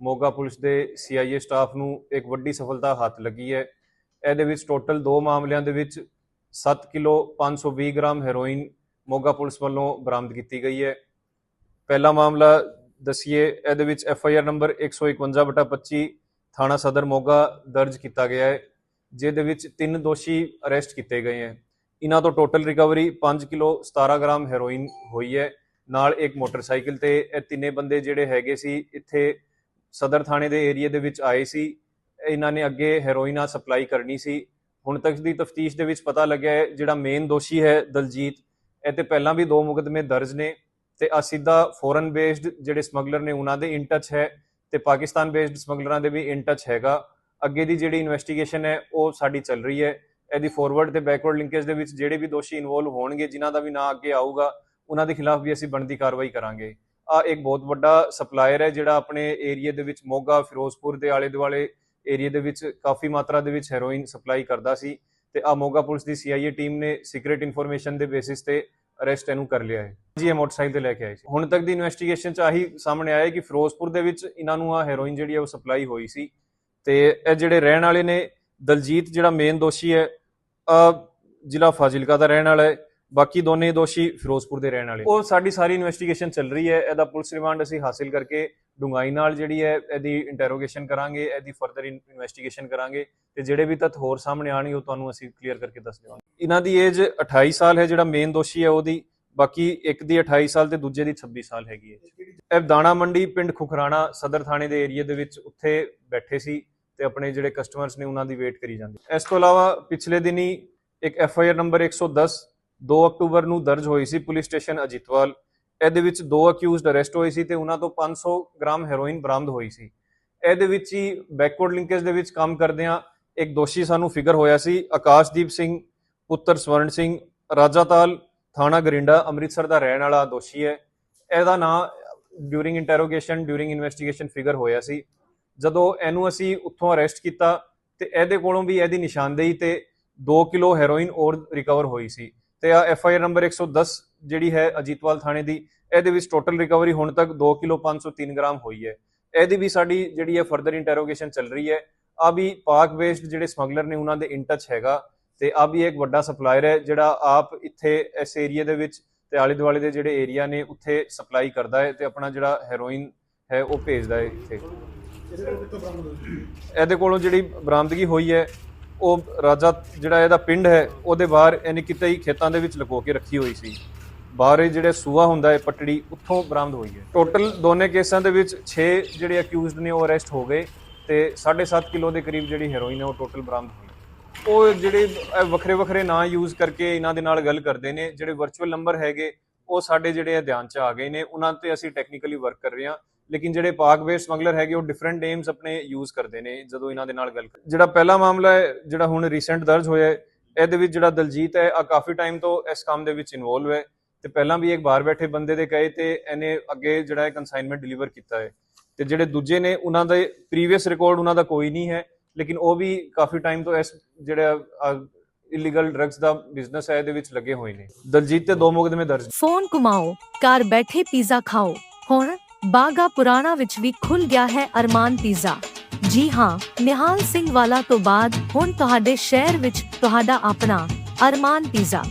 Moga police ਦੇ CIA staff ਨੂੰ ਇੱਕ ਵੱਡੀ ਸਫਲਤਾ ਹੱਥ ਲੱਗੀ ਹੈ। ਇਹਦੇ ਵਿੱਚ ਟੋਟਲ ਦੋ ਮਾਮਲਿਆਂ ਦੇ ਵਿੱਚ 7 kilo 520 gram heroin Moga police ਵੱਲੋਂ ਬਰਾਮਦ ਕੀਤੀ ਗਈ ਹੈ। ਪਹਿਲਾ ਮਾਮਲਾ ਦਸੀਏ, ਇਹਦੇ ਵਿੱਚ ਐਫ ਆਈ ਆਰ ਨੰਬਰ 151/25 ਥਾਣਾ ਸਦਰ ਮੋਗਾ ਦਰਜ ਕੀਤਾ ਗਿਆ ਹੈ, ਜਿਹਦੇ ਵਿੱਚ ਤਿੰਨ ਦੋਸ਼ੀ ਅਰੈਸਟ ਕੀਤੇ ਗਏ ਹੈ। ਇਹਨਾਂ ਤੋਂ total recovery 5 kilo 17 gram heroin ਹੋਈ ਹੈ। ਨਾਲ ਇੱਕ ਮੋਟਰਸਾਈਕਲ ਤੇ ਇਹ ਤਿੰਨੇ ਬੰਦੇ ਜਿਹੜੇ ਹੈਗੇ ਸੀ, ਇੱਥੇ ਸਦਰ ਥਾਣੇ ਦੇ ਏਰੀਆ ਦੇ ਵਿੱਚ ਆਏ ਸੀ। ਇਹਨਾਂ ਨੇ ਅੱਗੇ ਹੈਰੋਇਨਾ ਸਪਲਾਈ ਕਰਨੀ ਸੀ। ਹੁਣ ਤੱਕ ਦੀ ਤਫਤੀਸ਼ ਦੇ ਵਿੱਚ ਪਤਾ ਲੱਗਿਆ ਹੈ, ਜਿਹੜਾ ਮੇਨ ਦੋਸ਼ੀ ਹੈ ਦਲਜੀਤ, ਇਹ ਤੇ ਪਹਿਲਾਂ ਵੀ ਦੋ ਮੁਕਦਮੇ ਦਰਜ ਨੇ ਤੇ ਆ ਸਿੱਧਾ ਫੋਰਨ ਬੇਸਡ ਜਿਹੜੇ ਸਮਗਲਰ ਨੇ ਉਹਨਾਂ ਦੇ ਇਨ ਟੱਚ ਹੈ ਤੇ ਪਾਕਿਸਤਾਨ ਬੇਸਡ ਸਮਗਲਰਾਂ ਦੇ ਵੀ ਇਨ ਟੱਚ ਹੈਗਾ। ਅੱਗੇ ਦੀ ਜਿਹੜੀ ਇਨਵੈਸਟੀਗੇਸ਼ਨ ਹੈ, ਉਹ ਸਾਡੀ ਚੱਲ ਰਹੀ ਹੈ। ਇਹਦੀ ਫਾਰਵਰਡ ਤੇ ਬੈਕਵਰਡ ਲਿੰਕੇਜ ਦੇ ਵਿੱਚ ਜਿਹੜੇ ਵੀ ਦੋਸ਼ੀ ਇਨਵੋਲਵ ਹੋਣਗੇ, ਜਿਨ੍ਹਾਂ ਦਾ ਵੀ ਨਾਂ ਅੱਗੇ ਆਊਗਾ, ਉਹਨਾਂ ਦੇ ਖਿਲਾਫ ਵੀ ਅਸੀਂ ਬਣਦੀ ਕਾਰਵਾਈ ਕਰਾਂਗੇ। ਇੱਕ ਬਹੁਤ ਵੱਡਾ ਸਪਲਾਇਰ ਹੈ ਜਿਹੜਾ ਆਪਣੇ ਏਰੀਆ ਦੇ ਵਿੱਚ ਮੋਗਾ, ਫਿਰੋਜ਼ਪੁਰ ਦੇ ਆਲੇ ਦੁਆਲੇ ਏਰੀਆ ਦੇ ਵਿੱਚ ਕਾਫੀ ਮਾਤਰਾ ਦੇ ਵਿੱਚ ਹੈਰੋਇਨ ਸਪਲਾਈ ਕਰਦਾ ਸੀ ਤੇ ਆ ਮੋਗਾ ਪੁਲਿਸ ਦੀ ਸੀਆਈਏ ਟੀਮ ਨੇ ਸੀਕ੍ਰੀਟ ਇਨਫੋਰਮੇਸ਼ਨ ਦੇ ਬੇਸਿਸ ਤੇ ਅਰੈਸਟ ਇਹਨੂੰ ਕਰ ਲਿਆ ਹੈ। ਜੀ, ਇਹ ਮੋਟਰਸਾਈਕਲ ਤੇ ਲੈ ਕੇ ਆਏ ਸੀ। ਹੁਣ ਤੱਕ ਦੀ ਇਨਵੈਸਟੀਗੇਸ਼ਨ ਚ ਆਹੀ ਸਾਹਮਣੇ ਆਇਆ ਕਿ ਫਿਰੋਜ਼ਪੁਰ ਦੇ ਵਿੱਚ ਇਹਨਾਂ ਨੂੰ ਆ ਹੈਰੋਇਨ ਜਿਹੜੀ ਹੈ ਉਹ ਸਪਲਾਈ ਹੋਈ ਸੀ ਤੇ ਇਹ ਜਿਹੜੇ ਰਹਿਣ ਵਾਲੇ ਨੇ ਦਲਜੀਤ ਜਿਹੜਾ ਮੇਨ ਦੋਸ਼ੀ ਹੈ, ਆ ਜ਼ਿਲ੍ਹਾ ਫਾਜ਼ਿਲਕਾ ਦਾ ਰਹਿਣ ਵਾਲਾ ਹੈ। ਬਾਕੀ ਦੋਨੇ ਦੋਸ਼ੀ ਫਿਰੋਜ਼ਪੁਰ ਦੇ ਰਹਿਣ ਵਾਲੇ ਉਹ ਸਾਡੀ ਸਾਰੀ ਇਨਵੈਸਟੀਗੇਸ਼ਨ ਚੱਲ ਰਹੀ ਹੈ। ਇਹਦਾ ਪੁਲਿਸ ਰਿਮਾਂਡ ਅਸੀਂ ਹਾਸਿਲ ਕਰਕੇ ਡੂੰਘਾਈ ਨਾਲ ਜਿਹੜੀ ਹੈ ਇਹਦੀ ਇੰਟਰੋਗੇਸ਼ਨ ਕਰਾਂਗੇ, ਇਹਦੀ ਫਰਦਰ ਇਨਵੈਸਟੀਗੇਸ਼ਨ ਕਰਾਂਗੇ ਤੇ ਜਿਹੜੇ ਵੀ ਤੱਥ ਹੋਰ ਸਾਹਮਣੇ ਆਣਗੇ ਉਹ ਤੁਹਾਨੂੰ ਅਸੀਂ ਕਲੀਅਰ ਕਰਕੇ ਦੱਸ ਦੇਵਾਂਗੇ। ਇਹਨਾਂ ਦੀ ਏਜ 28 ਸਾਲ ਹੈ, ਜਿਹੜਾ ਮੇਨ ਦੋਸ਼ੀ ਹੈ ਉਹਦੀ। ਬਾਕੀ ਇੱਕ ਦੀ 28 ਸਾਲ ਤੇ ਦੂਜੇ ਦੀ 26 ਸਾਲ ਹੈਗੀ ਹੈ। ਇਹ ਦਾਣਾ ਮੰਡੀ ਪਿੰਡ ਖੁਖਰਾਣਾ ਸਦਰ ਥਾਣੇ ਦੇ ਏਰੀਆ ਦੇ ਵਿੱਚ ਉੱਥੇ ਬੈਠੇ ਸੀ ਤੇ ਆਪਣੇ ਜਿਹੜੇ ਕਸਟਮਰਸ ਨੇ ਉਹਨਾਂ ਦੀ ਵੇਟ ਕਰੀ ਜਾਂਦੇ। ਇਸ ਤੋਂ ਇਲਾਵਾ ਪਿਛਲੇ ਦਿਨੀ ਇੱਕ ਐਫ ਆਈ ਆਰ ਨੰਬਰ 110 2 ਅਕਤੂਬਰ ਨੂੰ ਦਰਜ ਹੋਈ ਸੀ ਪੁਲਿਸ ਸਟੇਸ਼ਨ ਅਜੀਤਵਾਲ। ਇਹਦੇ ਵਿੱਚ ਦੋ ਅਕਿਊਜ਼ਡ ਅਰੈਸਟ ਹੋਏ ਸੀ ਤੇ ਉਹਨਾਂ ਤੋਂ 500 ਗ੍ਰਾਮ ਹੈਰੋਇਨ ਬਰਾਮਦ ਹੋਈ ਸੀ। ਇਹਦੇ ਵਿੱਚ ਹੀ ਬੈਕਵਰਡ ਲਿੰਕੇਜ ਦੇ ਵਿੱਚ ਕੰਮ ਕਰਦਿਆਂ ਇੱਕ ਦੋਸ਼ੀ ਸਾਨੂੰ ਫਿਗਰ ਹੋਇਆ ਸੀ, ਆਕਾਸ਼ਦੀਪ ਸਿੰਘ, ਪੁੱਤਰ ਸਵਰਨ ਸਿੰਘ ਰਾਜਾਤਾਲ ਥਾਣਾ ਗਰਿੰਡਾ, ਅੰਮ੍ਰਿਤਸਰ ਦਾ ਰਹਿਣ ਵਾਲਾ ਦੋਸ਼ੀ ਹੈ। ਇਹਦਾ ਨਾਂ during interrogation during investigation figure ਹੋਇਆ ਸੀ। ਜਦੋਂ ਇਹਨੂੰ ਅਸੀਂ ਉੱਥੋਂ ਅਰੈਸਟ ਕੀਤਾ ਤੇ ਇਹਦੇ ਕੋਲੋਂ ਵੀ ਇਹਦੀ ਨਿਸ਼ਾਨਦੇਹੀ ਤੇ 2 ਕਿਲੋ ਹੈਰੋਇਨ ਔਰ ਰਿਕਵਰ ਹੋਈ ਸੀ। ਤੇ ਆ ਐਫ ਆਈ ਆਰ ਨੰਬਰ 110 ਜਿਹੜੀ ਹੈ ਅਜੀਤਵਾਲ ਥਾਣੇ ਦੀ, ਇਹਦੇ ਵਿੱਚ ਟੋਟਲ ਰਿਕਵਰੀ ਹੁਣ ਤੱਕ 2 ਕਿਲੋ 503 ਗ੍ਰਾਮ ਹੋਈ ਹੈ। ਇਹਦੀ ਵੀ ਸਾਡੀ ਜਿਹੜੀ ਹੈ ਫਰਦਰ ਇੰਟਰੋਗੇਸ਼ਨ ਚੱਲ ਰਹੀ ਹੈ। ਆ ਵੀ ਪਾਕ ਬੇਸਡ ਜਿਹੜੇ ਸਮਗਲਰ ਨੇ ਉਹਨਾਂ ਦੇ ਇਨ ਟੱਚ ਹੈਗਾ ਤੇ ਆ ਵੀ ਇੱਕ ਵੱਡਾ ਸਪਲਾਇਰ ਹੈ ਜਿਹੜਾ ਆਪ ਇੱਥੇ ਇਸ ਏਰੀਆ ਦੇ ਵਿੱਚ ਤੇ ਆਲੇ ਦੁਆਲੇ ਦੇ ਜਿਹੜੇ ਏਰੀਆ ਨੇ ਉੱਥੇ ਸਪਲਾਈ ਕਰਦਾ ਹੈ ਤੇ ਆਪਣਾ ਜਿਹੜਾ ਹੈਰੋਇਨ ਹੈ ਉਹ ਭੇਜਦਾ ਹੈ ਇੱਥੇ। ਇਹਦੇ ਕੋਲੋਂ ਜਿਹੜੀ ਬਰਾਮਦਗੀ ਹੋਈ ਹੈ ਉਹ ਰਾਜਾ ਜਿਹੜਾ ਇਹਦਾ ਪਿੰਡ ਹੈ, ਉਹਦੇ ਬਾਹਰ ਇਹਨੇ ਕਿਤੇ ਹੀ ਖੇਤਾਂ ਦੇ ਵਿੱਚ ਲੁਕੋ ਕੇ ਰੱਖੀ ਹੋਈ ਸੀ। ਬਾਹਰ ਇਹ ਜਿਹੜੇ ਸੂਆ ਹੁੰਦਾ ਹੈ, ਪਟੜੀ, ਉੱਥੋਂ ਬਰਾਮਦ ਹੋਈ ਹੈ। ਟੋਟਲ ਦੋਨੇ ਕੇਸਾਂ ਦੇ ਵਿੱਚ 6 ਜਿਹੜੇ ਅਕਿਊਜ਼ਡ ਨੇ, ਉਹ ਅਰੈਸਟ ਹੋ ਗਏ ਤੇ 7.5 ਕਿਲੋ ਦੇ ਕਰੀਬ ਜਿਹੜੀ ਹੈਰੋਇਨ ਹੈ, ਉਹ ਟੋਟਲ ਬਰਾਮਦ ਹੋਈ। ਉਹ ਜਿਹੜੇ ਵੱਖਰੇ ਵੱਖਰੇ ਨਾਂ ਯੂਜ਼ ਕਰਕੇ ਇਹਨਾਂ ਦੇ ਨਾਲ ਗੱਲ ਕਰਦੇ ਨੇ, ਜਿਹੜੇ ਵਰਚੁਅਲ ਨੰਬਰ ਹੈਗੇ, ਉਹ ਸਾਡੇ ਜਿਹੜੇ ਆ ਧਿਆਨ ਚ ਆ ਗਏ ਨੇ, ਉਹਨਾਂ ਤੇ ਅਸੀਂ ਟੈਕਨੀਕਲੀ ਵਰਕ ਕਰ ਰਹੇ ਹਾਂ। ਲੇਕਿਨ ਜਿਹੜੇ ਪਾਕ ਬੇਸ ਸਮਗਲਰ ਹੈਗੇ, ਉਹ ਡਿਫਰੈਂਟ ਨੇਮਸ ਆਪਣੇ ਯੂਜ਼ ਕਰਦੇ ਨੇ, ਜਦੋਂ ਇਹਨਾਂ ਦੇ ਨਾਲ ਗੱਲ ਜਿਹੜਾ ਪਹਿਲਾ ਮਾਮਲਾ ਹੈ, ਜਿਹੜਾ ਹੁਣ ਰੀਸੈਂਟ ਦਰਜ ਹੋਇਆ ਹੈ, ਇਹਦੇ ਵਿੱਚ ਜਿਹੜਾ ਦਲਜੀਤ ਹੈ ਆ ਕਾਫੀ ਟਾਈਮ ਤੋਂ ਇਸ ਕੰਮ ਦੇ ਵਿੱਚ ਇਨਵੋਲਵ ਹੈ ਤੇ ਪਹਿਲਾਂ ਵੀ ਇੱਕ ਬਾਹਰ ਬੈਠੇ ਬੰਦੇ ਦੇ ਕਹੇ ਤੇ ਇਹਨੇ ਅੱਗੇ ਜਿਹੜਾ ਹੈ ਕਨਸਾਈਨਮੈਂਟ ਡਿਲੀਵਰ ਕੀਤਾ ਹੈ। ਤੇ ਜਿਹੜੇ ਦੂਜੇ ਨੇ, ਉਹਨਾਂ ਦੇ ਪ੍ਰੀਵੀਅਸ ਰਿਕਾਰਡ ਉਹਨਾਂ ਦਾ ਕੋਈ ਨਹੀਂ ਹੈ, ਲੇਕਿਨ ਉਹ ਵੀ ਕਾਫੀ ਟਾਈਮ ਤੋਂ ਇਸ ਜਿਹੜਾ ਇਲੀਗਲ ਡਰੱਗਸ ਦਾ ਬਿਜ਼ਨਸ ਹੈ, ਇਹਦੇ ਵਿੱਚ ਲੱਗੇ ਹੋਏ ਨੇ। ਦਲਜੀਤ ਤੇ ਦੋ ਮੁਕਦਮੇ ਦਰਜ ਫੋਨ ਕਮਾਓ ਘਰ ਬੈਠੇ ਪੀਜ਼ਾ ਖਾਓ। ਬਾਗਾ ਪੁਰਾਣਾ ਵਿੱਚ ਵੀ ਖੁੱਲ ਗਿਆ ਹੈ ਅਰਮਾਨ ਪੀਜ਼ਾ। ਜੀ ਹਾਂ, ਨਿਹਾਲ ਸਿੰਘ ਵਾਲਾ ਤੋਂ ਬਾਅਦ ਹੁਣ ਤੁਹਾਡੇ ਸ਼ਹਿਰ ਵਿੱਚ ਤੁਹਾਡਾ ਆਪਣਾ ਅਰਮਾਨ ਪੀਜ਼ਾ।